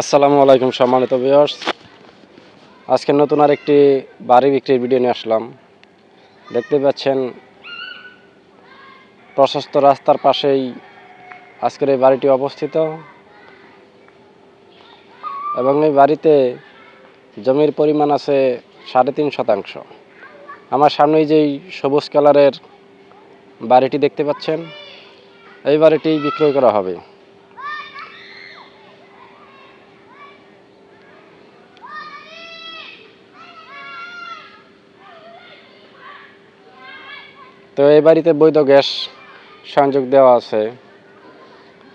আসসালামু আলাইকুম সম্মানিত ভিউয়ার্স আজকে নতুন আর একটি বাড়ি বিক্রির ভিডিও নিয়ে আসলাম। দেখতে পাচ্ছেন, প্রশস্ত রাস্তার পাশেই আজকের এই বাড়িটি অবস্থিত। এবং এই বাড়িতে জমির পরিমাণ আছে সাড়ে তিন শতাংশ। আমার সামনেই যেই সবুজ কালারের বাড়িটি দেখতে পাচ্ছেন, এই বাড়িটি বিক্রয় করা হবে। তো এই বাড়িতে বৈধ গ্যাস সংযোগ দেওয়া আছে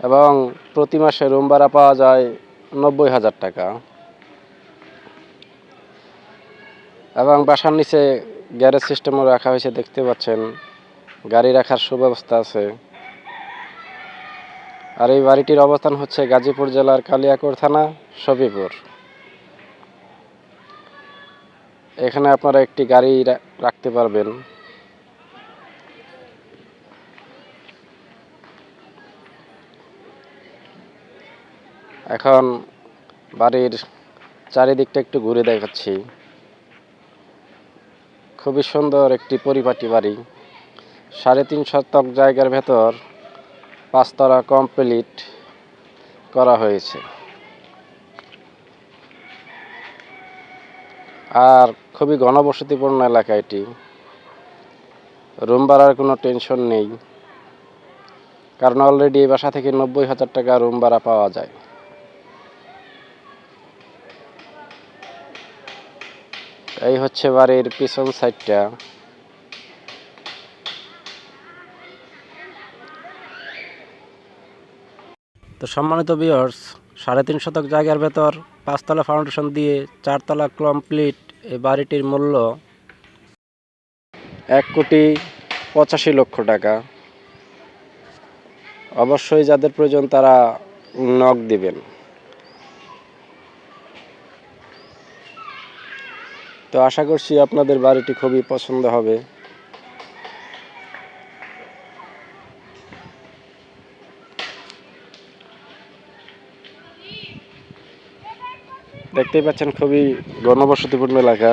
এবং প্রতি মাসে রুম ভাড়া পাওয়া যায় নব্বই হাজার টাকা। এবং বাসার নিচে গ্যারেজ সিস্টেমও রাখা হয়েছে, দেখতে পাচ্ছেন। গাড়ি রাখার সুব্যবস্থা আছে। আর এই বাড়িটির অবস্থান হচ্ছে গাজীপুর জেলার কালিয়াকৈর থানা সবিপুর এখানে আপনারা একটি গাড়ি রাখতে পারবেন। এখন বাড়ির চারিদিকটা একটু ঘুরে দেখাচ্ছি। খুবই সুন্দর একটি পরিপাটি বাড়ি। সাড়ে তিন শতক জায়গার ভেতর পাঁচতলা কমপ্লিট করা হয়েছে। আর খুবই ঘনবসতিপূর্ণ এলাকা এটি। রুম ভাড়ার কোনো টেনশন নেই। কারণ অলরেডি এই বাসা থেকে নব্বই হাজার টাকা রুম ভাড়া পাওয়া যায়। এই হচ্ছে বাড়ির পিছন সাইডটা। তো সম্মানিত বিয়ার্স সাড়ে তিন শতক জায়গার ভেতর পাঁচতলা ফাউন্ডেশন দিয়ে চারতলা কমপ্লিট এই বাড়িটির মূল্য এক কোটি পঁচাশি লক্ষ টাকা। অবশ্যই যাদের প্রয়োজন তারা নক দিবেন। তো আশা করছি আপনাদের বাড়িটি খুবই পছন্দ হবে। দেখতেই পাচ্ছেন খুবই ঘনবসতিপূর্ণ এলাকা।